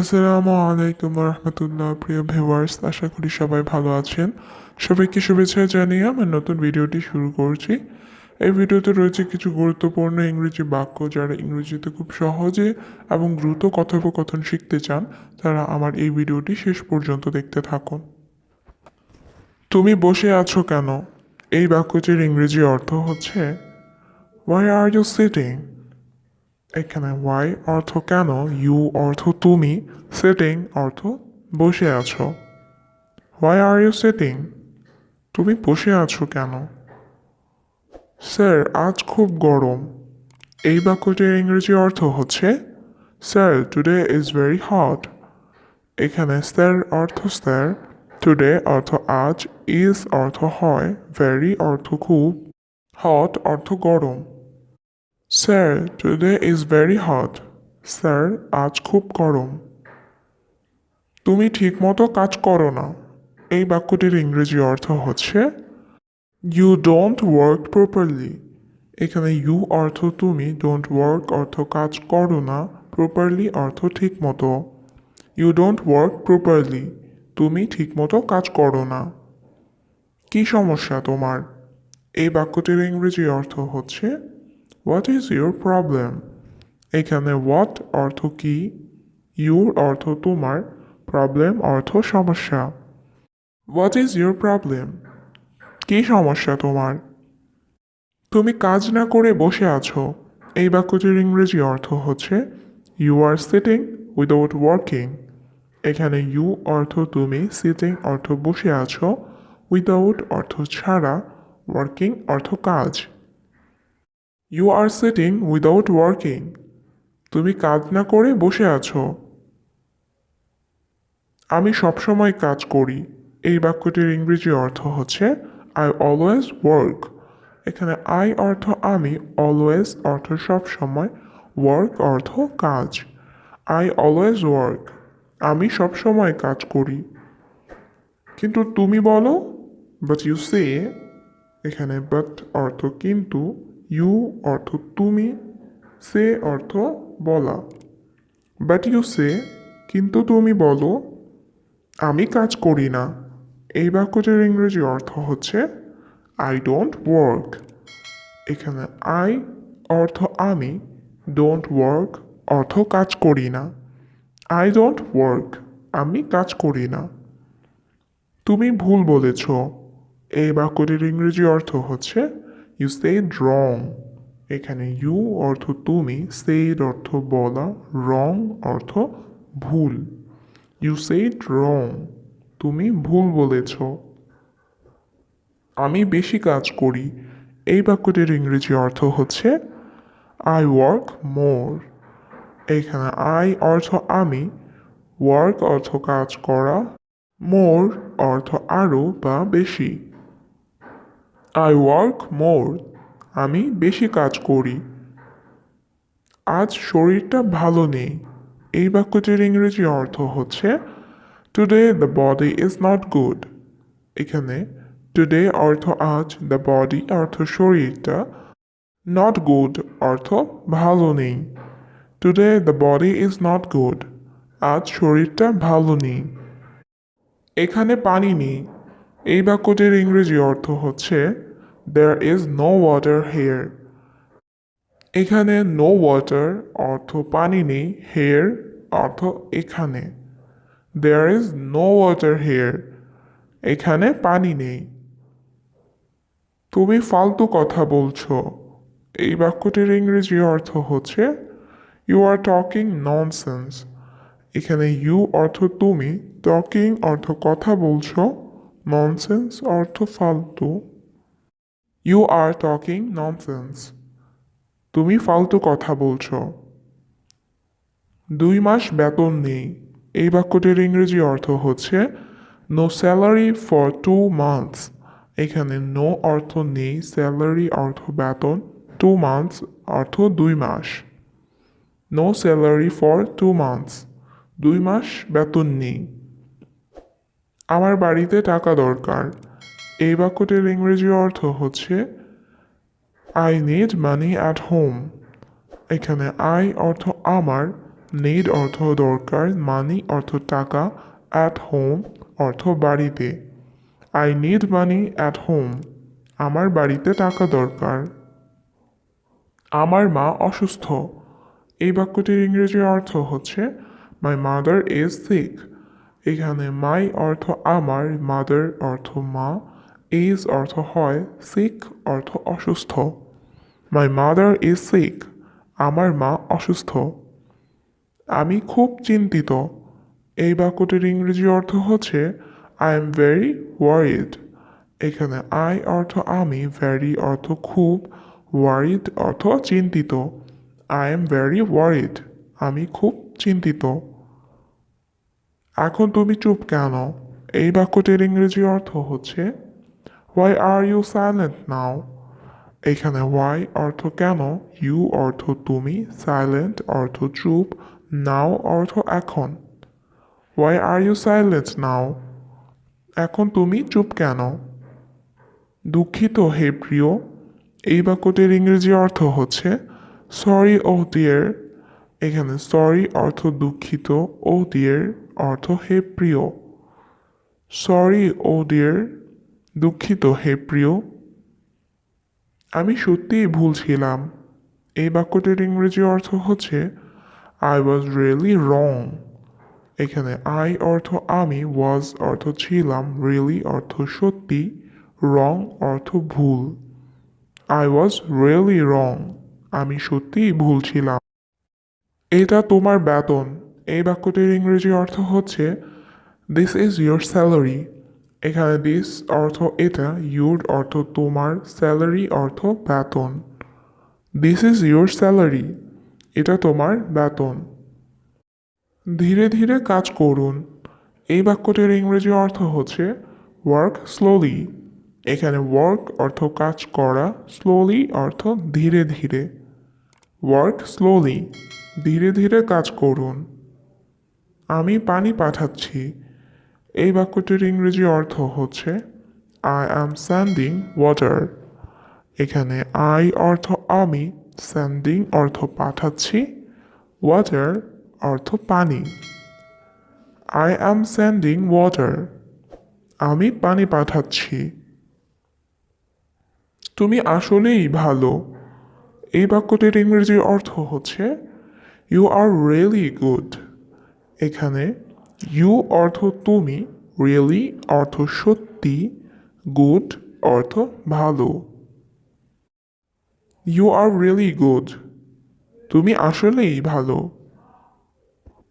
আসসালামু আলাইকুম রহমতুল্লাহ, প্রিয় ভিউয়ার্স, আশা করি সবাই ভালো আছেন। সবাইকে শুভেচ্ছা জানিয়ে আমার নতুন ভিডিওটি শুরু করছি। এই ভিডিওতে রয়েছে কিছু গুরুত্বপূর্ণ ইংরেজি বাক্য যারা ইংরেজিতে খুব সহজে এবং দ্রুত কথোপকথন শিখতে চান, তারা আমার এই ভিডিওটি শেষ পর্যন্ত দেখতে থাকুন। তুমি বসে আছো কেন? এই বাক্যটির ইংরেজি অর্থ হচ্ছে ওয়াই আর ইউ সিটিং এখানে ওয়াই অর্থ কেন ইউ অর্থ তুমি সেটিং অর্থ বসে আছো। হোয়াই আর ইউ সিটিং তুমি বসে আছো কেন? স্যার, আজ খুব গরম। এই বাক্যটির ইংরেজি অর্থ হচ্ছে sir today is very hot এখানে স্যার অর্থ স্যার টুডে অর্থ আজ ইজ অর্থ হয় ভেরি অর্থ খুব হট অর্থ গরম। Sir today is very hot sir, আজ খুব গরম। তুমি ঠিকমতো কাজ করো না। এই বাক্যটির ইংরেজি অর্থ হচ্ছে ইউ ডোন্ট ওয়ার্ক প্রপারলি এখানে ইউ অর্থ তুমি ডোন্ট ওয়ার্ক অর্থ কাজ করো না প্রপারলি অর্থ ঠিকমতো ইউ ডোন্ট ওয়ার্ক প্রপারলি তুমি ঠিকমতো কাজ করো না কি সমস্যা তোমার? এই বাক্যটির ইংরেজি অর্থ হচ্ছে হোয়াট ইজ ইউর প্রবলেম এখানে হোয়াট অর্থ কি? ইউর অর্থ তোমার প্রবলেম অর্থ সমস্যা। হোয়াট ইজ ইউর প্রবলেম কি সমস্যা তোমার? তুমি কাজ না করে বসে আছো। এই বাক্যটির ইংরেজি অর্থ হচ্ছে you are sitting without working এখানে ইউ অর্থ তুমি সিটিং অর্থ বসে আছো উইদাউট অর্থ ছাড়া ওয়ার্কিং অর্থ কাজ। You are sitting without working তুমি কাজ না করে বসে আছো। আমি সবসময় কাজ করি। এই বাক্যটির ইংরেজি অর্থ হচ্ছে আই অলওয়েজ ওয়ার্ক এখানে আই অর্থ আমি অলওয়েজ অর্থ সবসময় ওয়ার্ক অর্থ কাজ। আই অলওয়েজ ওয়ার্ক আমি সবসময় কাজ করি। কিন্তু তুমি বলো বাট ইউ সে এখানে বাট অর্থ কিন্তু। ইউ অর্থ তুমি, সে অর্থ বলা। বাট ইউ সে কিন্তু তুমি বলো, আমি কাজ করি না। এই বাক্যটির ইংরেজি অর্থ হচ্ছে আই ডোন্ট ওয়ার্ক এখানে আই অর্থ আমি ডোন্ট ওয়ার্ক অর্থ কাজ করি না। আই ডোন্ট ওয়ার্ক আমি কাজ করি না। তুমি ভুল বলেছ। এই বাক্যটির ইংরেজি অর্থ হচ্ছে ইউ সেড রং এখানে ইউ অর্থ তুমি সেড অর্থ বলা রং অর্থ ভুল. ইউ সেড রং তুমি ভুল বলেছ। আমি বেশি কাজ করি। এই বাক্যটির ইংরেজি অর্থ হচ্ছে আই ওয়ার্ক মোর এখানে আই অর্থ আমি ওয়ার্ক অর্থ কাজ করা মোর অর্থ আরও বা বেশি। আই ওয়ার্ক মোর আমি বেশি কাজ করি। আজ শরীরটা ভালো নেই। এই বাক্যটির ইংরেজি অর্থ হচ্ছে today the body is not good এখানে টুডে অর্থ আজ দ্য বডি অর্থ শরীরটা নট গুড অর্থ ভালো নেই। Today the body is not good আজ শরীরটা ভালো নেই। এখানে পানি নেই। এই বাক্যটির ইংরেজি অর্থ হচ্ছে there is no water here এখানে নো ওয়াটার অর্থ পানি নেই হেয়ার অর্থ এখানে। There is no water here এখানে পানি নেই। তুমি ফালতু কথা বলছো। এই বাক্যটির ইংরেজি অর্থ হচ্ছে ইউ আর টকিং ননসেন্স এখানে ইউ অর্থ তুমি টকিং অর্থ কথা বলছো ননসেন্স অর্থ ফালতু। ইউ আর টকিং ননসেন্স তুমি ফালতু কথা বলছ। দুই মাস বেতন নেই। এই বাক্যটির ইংরেজি অর্থ হচ্ছে no salary for two months এখানে নো অর্থ নেই স্যালারি অর্থ বেতন টু মান্থস অর্থ দুই মাস। No salary for two months দুই মাস বেতন নেই। আমার বাড়িতে টাকা দরকার। এই বাক্যটির ইংরেজি অর্থ হচ্ছে I need money at home এখানে আই অর্থ আমার নিড অর্থ দরকার মানি অর্থ টাকা অ্যাট হোম অর্থ বাড়িতে। I need money at home আমার বাড়িতে টাকা দরকার। আমার মা অসুস্থ। এই বাক্যটির ইংরেজি অর্থ হচ্ছে মাই মাদার ইজ সিক এখানে মাই অর্থ আমার মাদার অর্থ মা। ইজ অর্থ হয় সিক অর্থ অসুস্থ। মাই মাদার ইজ সিক আমার মা অসুস্থ। আমি খুব চিন্তিত। এই বাক্যটির ইংরেজি অর্থ হচ্ছে আই এম ভেরি ওয়ারিড এখানে আই অর্থ আমি ভেরি অর্থ খুব ওয়ারিড অর্থ চিন্তিত। আই এম ভেরি ওয়ারিড আমি খুব চিন্তিত। এখন তুমি চুপ কেন? এই বাক্যটির ইংরেজি অর্থ হচ্ছে why are you silent now এখানে ওয়াই অর্থ কেন? ইউ অর্থ তুমি সাইলেন্ট অর্থ চুপ নাও অর্থ এখন. Why are you silent now এখন তুমি চুপ কেন? দুঃখিত হে প্রিয়, এই বাক্যটির ইংরেজি অর্থ হচ্ছে সরি ও ডিয়ার এখানে সরি অর্থ দুঃখিত ও ডিয়ার অর্থ হে প্রিয়। সরি ও ডিয়ার দুঃখিত, হে প্রিয়। আমি সত্যিই ভুল ছিলাম। এই বাক্যটির ইংরেজি অর্থ হচ্ছে আই ওয়াজ রিয়েলি রং এখানে আই অর্থ আমি ওয়াজ অর্থ ছিলাম রিয়েলি অর্থ সত্যি রং অর্থ ভুল আই ওয়াজ রিয়েলি রং আমি সত্যিই ভুল ছিলাম এটা তোমার বেতন। এই বাক্যটির ইংরেজি অর্থ হচ্ছে দিস ইজ ইয়োর স্যালারি এখানে দিস অর্থ এটা, ইউর অর্থ তোমার, স্যালারি অর্থ বেতন। দিস ইজ ইউর স্যালারি, এটা তোমার বেতন। ধীরে ধীরে কাজ করুন। এই বাক্যটির ইংরেজি অর্থ হচ্ছে ওয়ার্ক স্লোলি এখানে ওয়ার্ক অর্থ কাজ করা স্লোলি অর্থ ধীরে ধীরে। ওয়ার্ক স্লোলি ধীরে ধীরে কাজ করুন। আমি পানি পাঠাচ্ছি। এই বাক্যটির ইংরেজি অর্থ হচ্ছে আই অ্যাম স্যান্ডিং ওয়াটার এখানে আই অর্থ আমি স্যান্ডিং অর্থ পাঠাচ্ছি ওয়াটার অর্থ পানি আই অ্যাম স্যান্ডিং ওয়াটার আমি পানি পাঠাচ্ছি তুমি আসলেই ভালো এই বাক্যটির ইংরেজি অর্থ হচ্ছে ইউ আর রিয়েলি গুড এখানে ইউ অর্থ তুমি, রিয়েলি অর্থ সত্যি, গুড অর্থ ভালো। ইউ আর রিয়েলি গুড, তুমি আসলেই ভালো।